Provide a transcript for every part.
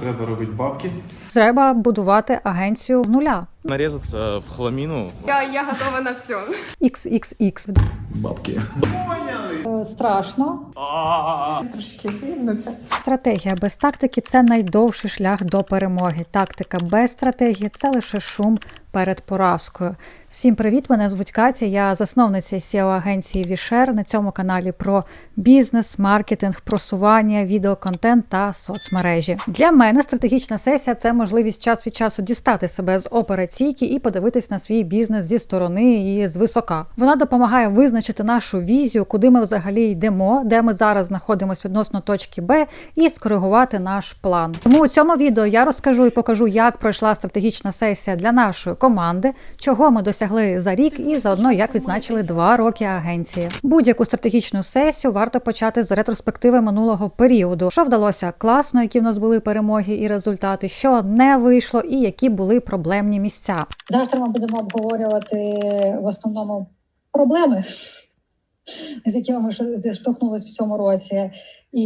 Треба робити бабки. Треба будувати агенцію з нуля. нарезаться в хламину. Я, я готова на все. XXX. Бабки. Страшно. Трошки вільнуться. Стратегія без тактики це найдовший шлях до перемоги. Тактика без стратегії це лише шум перед поразкою. Всім привіт! Мене звуть Катя. Я засновниця seo агенції Вішер на цьому каналі про бізнес, маркетинг, просування, відеоконтент та соцмережі. Для мене стратегічна сесія це можливість час від часу дістати себе з операційки і подивитись на свій бізнес зі сторони і з висока. Вона допомагає визначити нашу візію, куди ми взагалі йдемо, де ми зараз знаходимося відносно точки Б, і скоригувати наш план. Тому у цьому відео я розкажу і покажу, як пройшла стратегічна сесія для нашої команди, чого ми досягли за рік, і заодно як відзначили два роки агенції. Будь-яку стратегічну сесію варто почати з ретроспективи минулого періоду, що вдалося класно, які в нас були перемоги і результати, що не вийшло, і які були проблемні місця. Завтра ми будемо обговорювати в основному проблеми, з якими ми зіштовхнулись в цьому році, і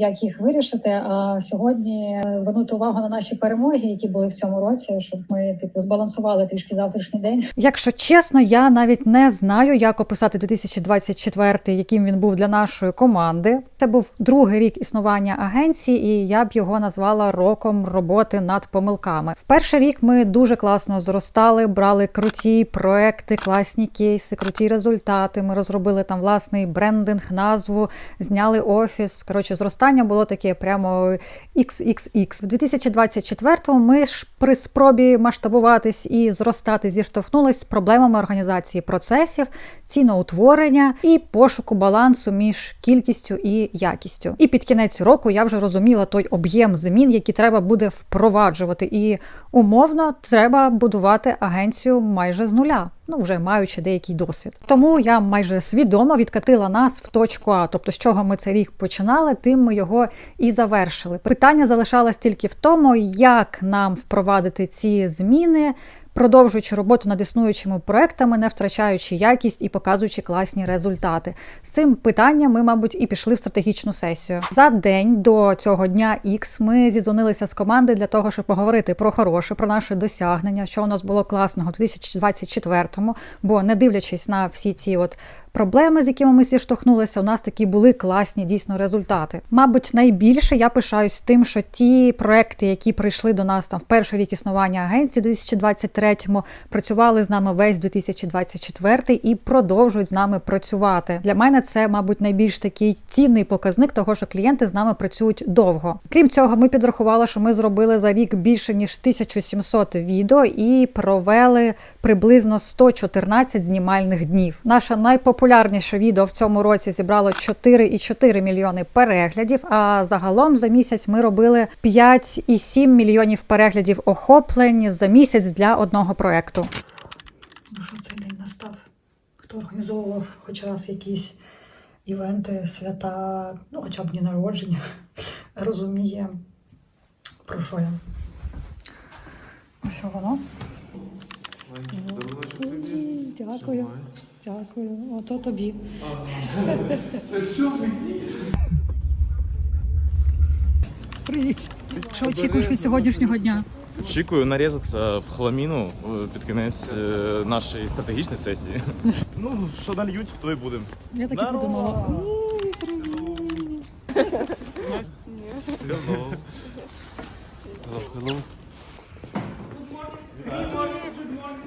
як їх вирішити. А сьогодні звернути увагу на наші перемоги, які були в цьому році, щоб ми типу збалансували трішки завтрашній день. Якщо чесно, я навіть не знаю, як описати 2024, яким він був для нашої команди. Це був другий рік існування агенції, і я б його назвала роком роботи над помилками. В перший рік ми дуже класно зростали, брали круті проекти, класні кейси, круті результати. Ми розробили там власний брендинг, назву, зняли офіс. Коротше, зростання було таке прямо XXX. В 2024 ми ж при спробі масштабуватись і зростати зіштовхнулись з проблемами організації процесів, ціноутворення і пошуку балансу між кількістю і якістю. І під кінець року я вже розуміла той об'єм змін, які треба буде впроваджувати. І умовно треба будувати агенцію майже з нуля. Ну, вже маючи деякий досвід. Тому я майже свідомо відкатила нас в точку А, тобто з чого ми цей рік починали, тим ми його і завершили. Питання залишалось тільки в тому, як нам впровадити ці зміни, продовжуючи роботу над існуючими проектами, не втрачаючи якість і показуючи класні результати. З цим питанням ми, мабуть, і пішли в стратегічну сесію. За день до цього дня X ми зідзвонилися з команди для того, щоб поговорити про хороше, про наше досягнення, що у нас було класного у 2024-му, бо не дивлячись на всі ці от проблеми, з якими ми зіштовхнулися, у нас такі були класні дійсно результати. Мабуть, найбільше я пишаюсь тим, що ті проекти, які прийшли до нас там в перший рік існування агенції у 2023-му, працювали з нами весь 2024 і продовжують з нами працювати. Для мене це, мабуть, найбільш такий цінний показник того, що клієнти з нами працюють довго. Крім цього, ми підрахували, що ми зробили за рік більше ніж 1700 відео і провели приблизно 114 знімальних днів. Наша найпопулярніше відео в цьому році зібрало 4,4 мільйони переглядів. А загалом за місяць ми робили 5,7 мільйонів переглядів охоплень за місяць для одного проекту. Ну що цей день настав? Хто організовував хоч раз якісь івенти, свята, ну хоча б дні народження, розуміє, про що я. Ну що воно? Дякую. Дякую. Ото тобі. Привіт! Що очікуєш від сьогоднішнього дня? Очікую нарізатися в хламіну е, під кінець е, нашої стратегічної сесії. Ну, що нальють, то і будемо. Я так і подумала. Hello. Hello, hello.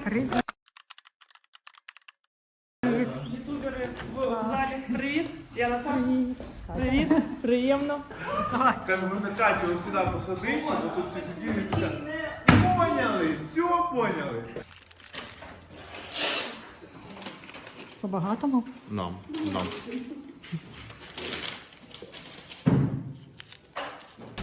Привіт. в залі. Привіт, я Наташа. Привіт, приємно. Каже, можна Катю ось сюди посадити, щоб тут всі сиділи і так. поняли, все поняли. Побагато мав? Нам, нам.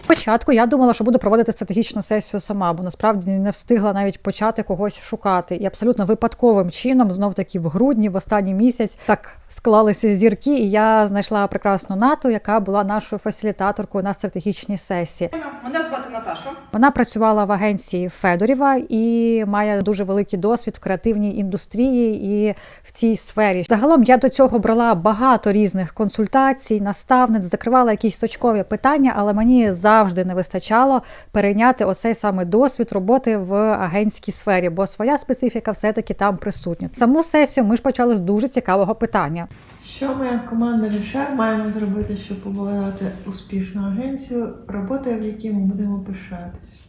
Спочатку я думала, що буду проводити стратегічну сесію сама, бо насправді не встигла навіть почати когось шукати. І абсолютно випадковим чином, знов таки в грудні, в останній місяць, так склалися зірки, і я знайшла прекрасну нату, яка була нашою фасилітаторкою на стратегічній сесії. Мене звати Наташа. Вона працювала в агенції Федорєва і має дуже великий досвід в креативній індустрії і в цій сфері. Загалом я до цього брала багато різних консультацій, наставниць, закривала якісь точкові питання, але мені за завжди не вистачало перейняти оцей саме досвід роботи в агентській сфері, бо своя специфіка все-таки там присутня. Саму сесію ми ж почали з дуже цікавого питання. Що ми як команда Рішер маємо зробити, щоб побудувати успішну агенцію, роботою, в якій ми будемо пишатись?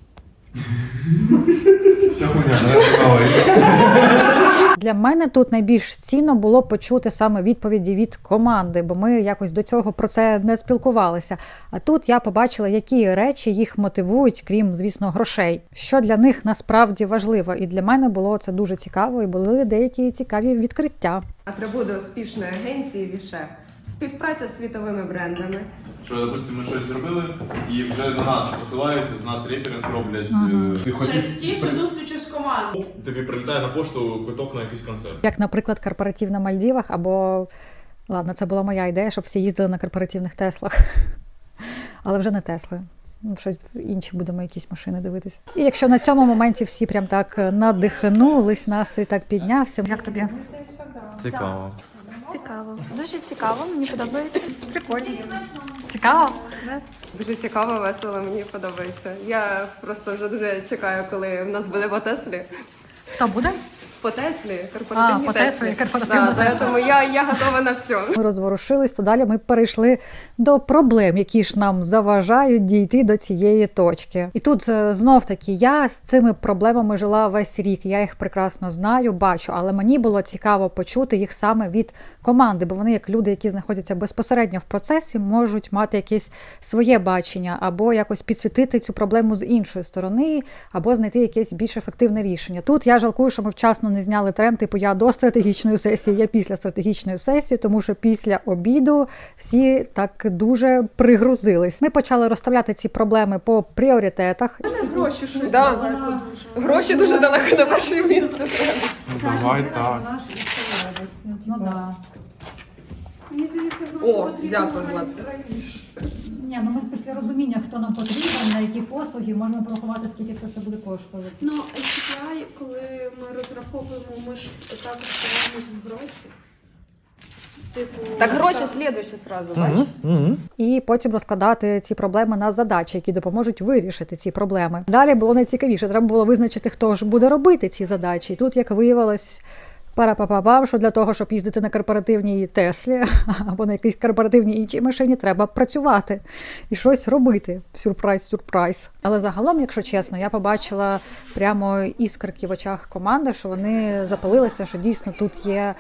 Для мене тут найбільш цінно було почути саме відповіді від команди, бо ми якось до цього про це не спілкувалися. А тут я побачила, які речі їх мотивують, крім звісно, грошей, що для них насправді важливо. І для мене було це дуже цікаво, і були деякі цікаві відкриття. Атрибути успішної агенції Віше. Співпраця з світовими брендами. Що, допустимо, ми щось зробили, і вже на нас посилаються, з нас референс роблять. Ти хочеш Частіше зустрічі з командою. тобі прилітає на пошту квиток на якийсь концерт. Як, наприклад, корпоратив на Мальдівах, або ладно, це була моя ідея, щоб всі їздили на корпоративних Теслах. Але вже не Тесли. Ну, Щось інші будемо якісь машини дивитися. І якщо на цьому моменті всі прям так надихнулись, настрій так піднявся. Як тобі? Цікаво. Цікаво, дуже цікаво, мені подобається. Прикольно. Цікаво? Дуже цікаво, весело, мені подобається. Я просто вже дуже чекаю, коли в нас буде Теслі. Хто буде? По Теслі, корпоративні А, по Теслі, Теслі. корпоративна Да, Тесла. Тому я, я готова на все. Ми розворушились, то далі ми перейшли до проблем, які ж нам заважають дійти до цієї точки. І тут е, знов таки я з цими проблемами жила весь рік. Я їх прекрасно знаю, бачу, але мені було цікаво почути їх саме від команди, бо вони, як люди, які знаходяться безпосередньо в процесі, можуть мати якесь своє бачення, або якось підсвітити цю проблему з іншої сторони, або знайти якесь більш ефективне рішення. Тут я жалкую, що ми вчасно не зняли тренд, типу я до стратегічної сесії, я після стратегічної сесії, тому що після обіду всі так дуже пригрузились. Ми почали розставляти ці проблеми по пріоритетах. Гроші щось. Да. Гроші дуже далеко на перше місце. Ну давай так. Ну да. Мені здається, О, дякую, Влад. Ні, ну ми після розуміння, хто нам потрібен, на які послуги, можемо порахувати, скільки це все буде коштувати. Ну, коли ми розраховуємо, ми ж також стараємось в гроші. Типу, Так гроші слідуючі сразу, бачиш? і потім розкладати ці проблеми на задачі, які допоможуть вирішити ці проблеми. Далі було найцікавіше. Треба було визначити, хто ж буде робити ці задачі. І тут, як виявилось. Парапапапам, що для того, щоб їздити на корпоративній Теслі або на якійсь корпоративній іншій машині, треба працювати і щось робити. Сюрприз, сюрприз. Але загалом, якщо чесно, я побачила прямо іскорки в очах команди, що вони запалилися, що дійсно тут є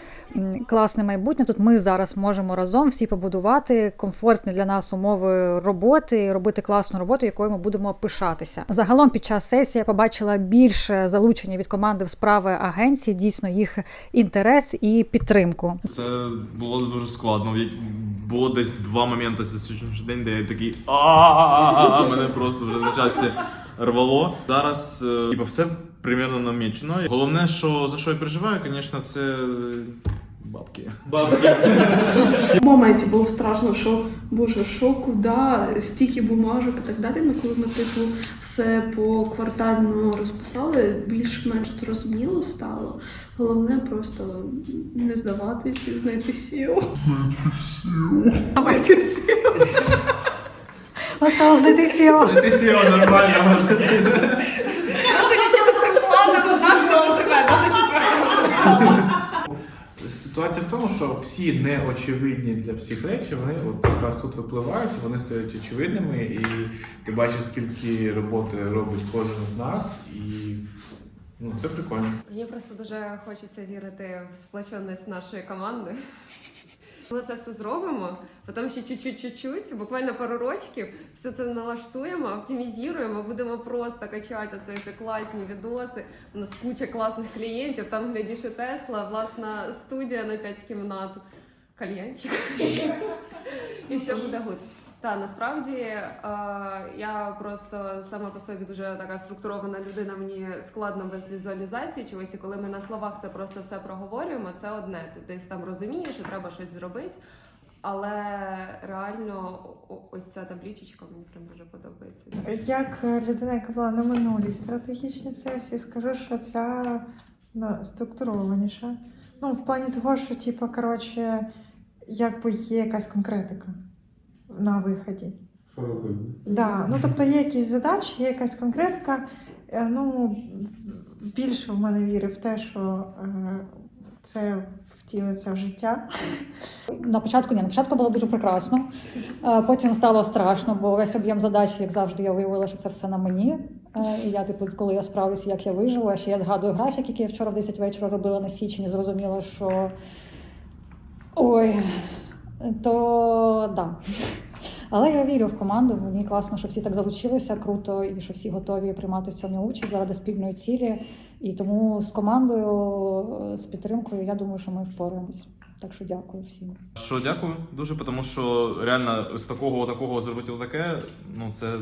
класне майбутнє. Тут ми зараз можемо разом всі побудувати комфортні для нас умови роботи, і робити класну роботу, якою ми будемо пишатися. Загалом під час сесії я побачила більше залучення від команди в справи агенції, дійсно їх інтерес і підтримку. Це було дуже складно. Було десь два моменти за сьогоднішній день, де я такий а мене просто вже на часті рвало. Зараз е, типу, все примірно намічено. Головне, що за що я переживаю, звісно, це бабки. Бабки. В моменті було страшно, що боже, що, куди, стільки бумажок і так далі. Ну коли ми типу все поквартально розписали, більш-менш зрозуміло стало. Головне просто не здаватись і знайти сіл. Знайти сіл. Осталось знайти сіло. Ти сіла нормально. Ситуація в тому, що всі неочевидні для всіх речі, вони от якраз тут випливають, вони стають очевидними, і ти бачиш, скільки роботи робить кожен з нас, і ну, це прикольно. Мені просто дуже хочеться вірити в сплоченість нашої команди. Коли це все зробимо, потім ще чуть-чуть, буквально пару рочків, все це налаштуємо, оптимізуємо, будемо просто качати оце всі класні відоси. У нас куча класних клієнтів, там глядіш і Тесла, власна студія на 5 кімнат, кальянчик. І все буде гуд. Та насправді е, я просто сама по собі дуже така структурована людина. Мені складно без візуалізації чогось. І коли ми на словах це просто все проговорюємо, це одне. Ти десь там розумієш, що треба щось зробити. Але реально ось ця таблічечка мені прям дуже подобається. Як людина, яка була на минулій стратегічній сесії, скажу, що ця ну, структурованіша. Ну, в плані того, що, типу, коротше, якби є якась конкретика на виході. Що робити? Да, ну тобто є якісь задачі, є якась конкретика. Е, Ну, більше в мене віри в те, що е, це втілиться в життя. На початку ні, на початку було дуже прекрасно. Е, Потім стало страшно, бо весь об'єм задач, як завжди, я виявила, що це все на мені. І я, типу, коли я справлюся, як я виживу, а ще я згадую графік, який я вчора в 10 вечора робила на січні, зрозуміла, що ой, то да. Але я вірю в команду. Мені класно, що всі так залучилися, круто, і що всі готові приймати в цьому участь заради спільної цілі. І тому з командою, з підтримкою, я думаю, що ми впораємось. Так що дякую всім. Що дякую дуже, тому що реально з такого такого зробити таке, ну це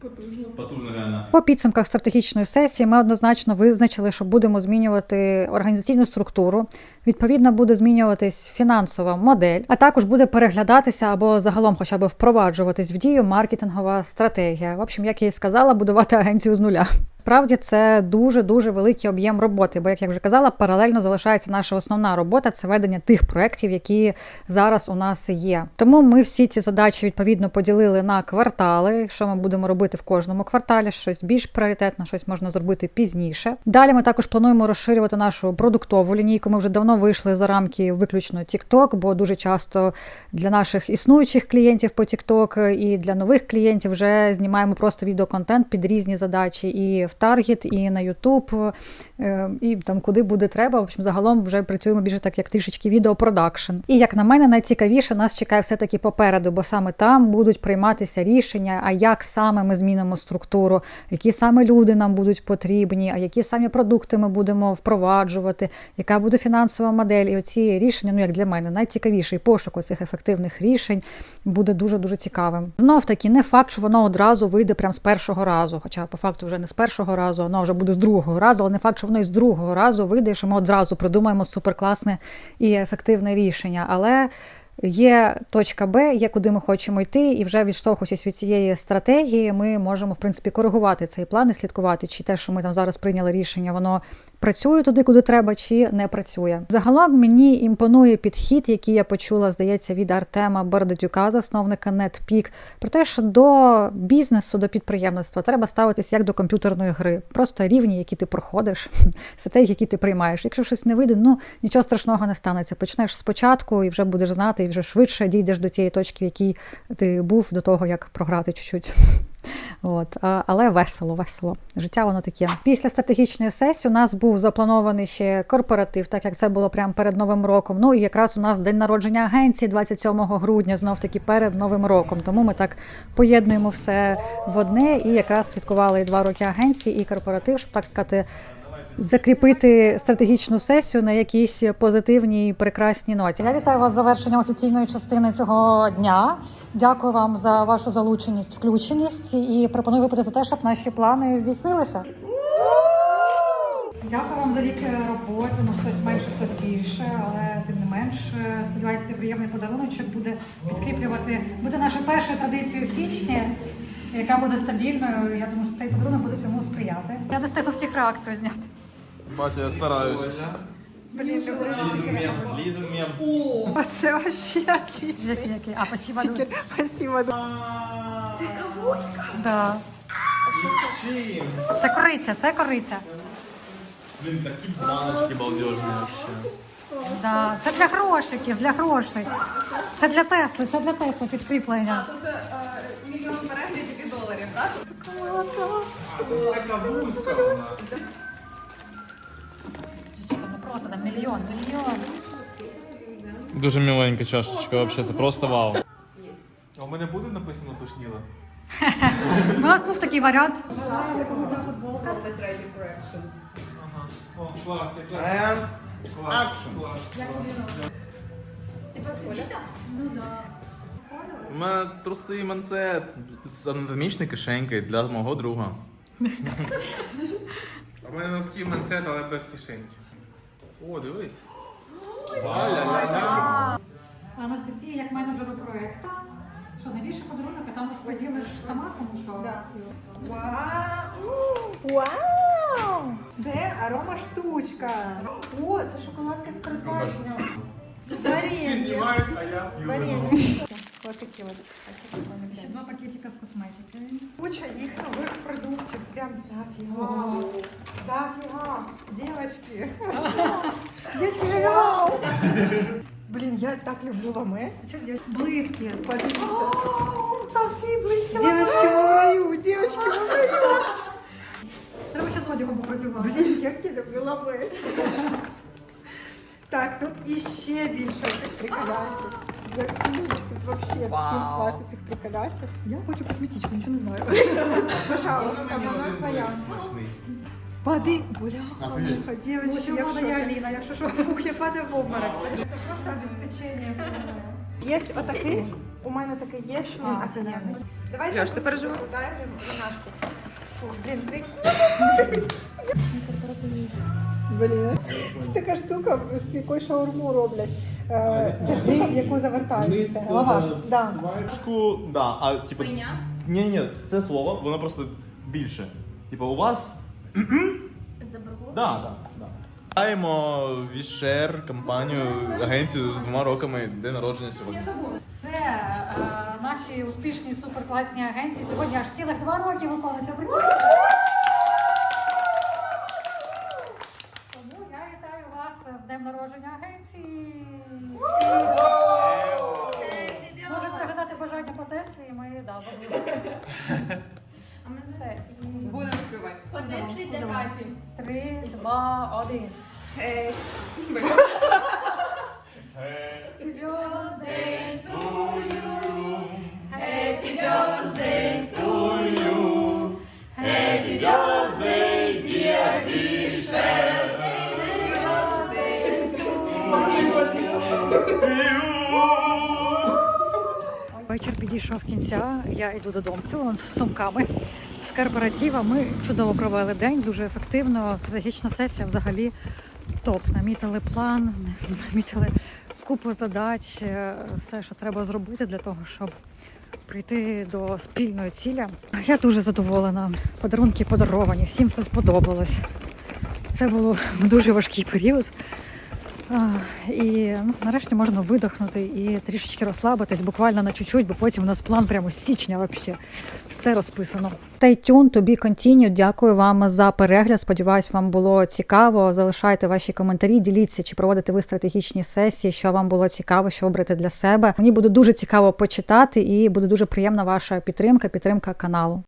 Потужно. потужно реально. По підсумках стратегічної сесії ми однозначно визначили, що будемо змінювати організаційну структуру. Відповідно, буде змінюватись фінансова модель, а також буде переглядатися або загалом, хоча б впроваджуватись в дію маркетингова стратегія. В общем, як я і сказала, будувати агенцію з нуля. Справді це дуже дуже великий об'єм роботи, бо як я вже казала, паралельно залишається наша основна робота це ведення тих проєктів, які зараз у нас є. Тому ми всі ці задачі відповідно поділили на квартали. Що ми будемо робити в кожному кварталі? Щось більш пріоритетне, щось можна зробити пізніше. Далі ми також плануємо розширювати нашу продуктову лінійку. Ми вже давно вийшли за рамки виключно TikTok, бо дуже часто для наших існуючих клієнтів по TikTok і для нових клієнтів вже знімаємо просто відеоконтент під різні задачі і в Target, і на YouTube, е, і там куди буде треба. В общем, загалом вже працюємо більше так, як трішечки відеопродакшн. І як на мене, найцікавіше нас чекає все-таки попереду, бо саме там будуть прийматися рішення, а як саме ми змінимо структуру, які саме люди нам будуть потрібні, а які самі продукти ми будемо впроваджувати, яка буде фінансова модель. І оці рішення, ну як для мене, найцікавіший пошук цих ефективних рішень буде дуже дуже цікавим. Знов таки, не факт, що воно одразу вийде прямо з першого разу, хоча по факту вже не з першого разу, воно вже буде з другого разу, але не факт, що воно і з другого разу вийде, що ми одразу придумаємо суперкласне і ефективне рішення. Але Є точка Б, є куди ми хочемо йти, і вже відштовхуючись від цієї стратегії, ми можемо в принципі коригувати цей план і слідкувати, чи те, що ми там зараз прийняли рішення, воно працює туди, куди треба, чи не працює. Загалом мені імпонує підхід, який я почула, здається, від Артема Бардатюка, засновника NetPeak, про те, що до бізнесу, до підприємництва треба ставитись як до комп'ютерної гри, просто рівні, які ти проходиш, стратегії, які ти приймаєш. Якщо щось не вийде, ну нічого страшного не станеться. Почнеш спочатку і вже будеш знати, і вже швидше дійдеш до тієї точки, в якій ти був до того, як програти чуть-чуть. От, але весело, весело. Життя воно таке. Після стратегічної сесії у нас був запланований ще корпоратив, так як це було прямо перед Новим роком. Ну і якраз у нас день народження агенції 27 грудня, знов таки перед Новим роком. Тому ми так поєднуємо все в одне і якраз святкували два роки агенції і корпоратив, щоб так сказати. Закріпити стратегічну сесію на якійсь позитивній прекрасній ноті. Я вітаю вас з завершенням офіційної частини цього дня. Дякую вам за вашу залученість, включеність і пропоную випити за те, щоб наші плани здійснилися. Дякую вам за рік роботи. Ну хтось менше, хтось більше, але тим не менш, сподіваюся, цей приємний подарунок буде підкріплювати буде нашою першою традицією в січні, яка буде стабільною. Я думаю, що цей подарунок буде цьому сприяти. Я достигла всіх реакцію зняти. Батя, я стараюсь. Лізен мем. О, це вообще отлично. А, спасибо. Стикер. Спасибо. Да. Це кориця, це кориця. Блін, такі баночки балдежні вообще. Да. Це для грошиків, для грошей. Це для Тесли, це для Тесли підкріплення. Тут е, мільйон переглядів і доларів, так? Це нас. Чи там не просто там мільйон, мільйон. Дуже миленька чашечка, вообще, це просто вау. А у мене буде написано тушніла? У нас був такий варіант. Ага. О, клас, якраз. Клас. Клас. У мене труси і манцет з анатомічною кишенькою для мого друга. У мене носки менсет, але без кишеньки. О, дивись. Анастасія, як менеджеру проєкту. Що найбільше подарунок, а там розподілиш сама, тому що. Вау! Вау! Це арома штучка. О, це шоколадка з карпаччо. Всі Варенье. знімають, а я п'ю. Варенье. Ось такі от, Ще два пакетика з косметики. Куча їх нових продуктів. Прям дофіга. Дофіга. Дівчатки. Дівчатки, Вау! Блін, я так люблю ламе. Близькі, подивіться. Там ці близькі. Дівчатки в раю, дівчатки в раю. Треба ще з одягом попрацювати. Блін, як я люблю ламе. Так, тут іще більше цих приколясів. Зацініть, тут вообще всім хватить цих приколясів. Я хочу косметичку, нічого не знаю. Пожалуйста, вона твоя. Пади, бляха, муха, девочки, я в шоке. Аліна, якщо що. Фух, я падаю в обморок. Это просто обеспечение. Есть отакий, у мене такий є, він офігенний. Давайте Лёш, ти переживай. Ударимо на ножки. Фу, блін, ти... Блін, це така штука, з якої шаурму роблять. Е, Це ж в яку завертається. Лаваш. Да. Да, а типу. Ні, ні, це слово, воно просто більше. Типу, у вас. Да, да, да. Вітаємо Вішер, компанію, агенцію з двома роками день народження сьогодні. Це е, наші успішні суперкласні агенції. Сьогодні аж цілих два роки виконується. Прикольно. Тому я вітаю вас з днем народження агенції. Можете загадати бажання по Теслі, і ми да, зробимо. Все. І Будемо співати. Три, два, один. Birthday Вечір підійшов кінця. Я йду додому з сумками корпоратива. Ми чудово провели день, дуже ефективно. Стратегічна сесія взагалі топ. Намітили план, намітили купу задач, е, все, що треба зробити для того, щоб прийти до спільної цілі. Я дуже задоволена. Подарунки подаровані, всім все сподобалось. Це було дуже важкий період. І ну, нарешті можна видихнути і трішечки розслабитись, буквально на чуть-чуть, бо потім у нас план прямо з січня взагалі все розписано. Stay tuned, to be continued. Дякую вам за перегляд. Сподіваюсь, вам було цікаво. Залишайте ваші коментарі, діліться, чи проводите ви стратегічні сесії, що вам було цікаво, що обрати для себе. Мені буде дуже цікаво почитати, і буде дуже приємна ваша підтримка, підтримка каналу.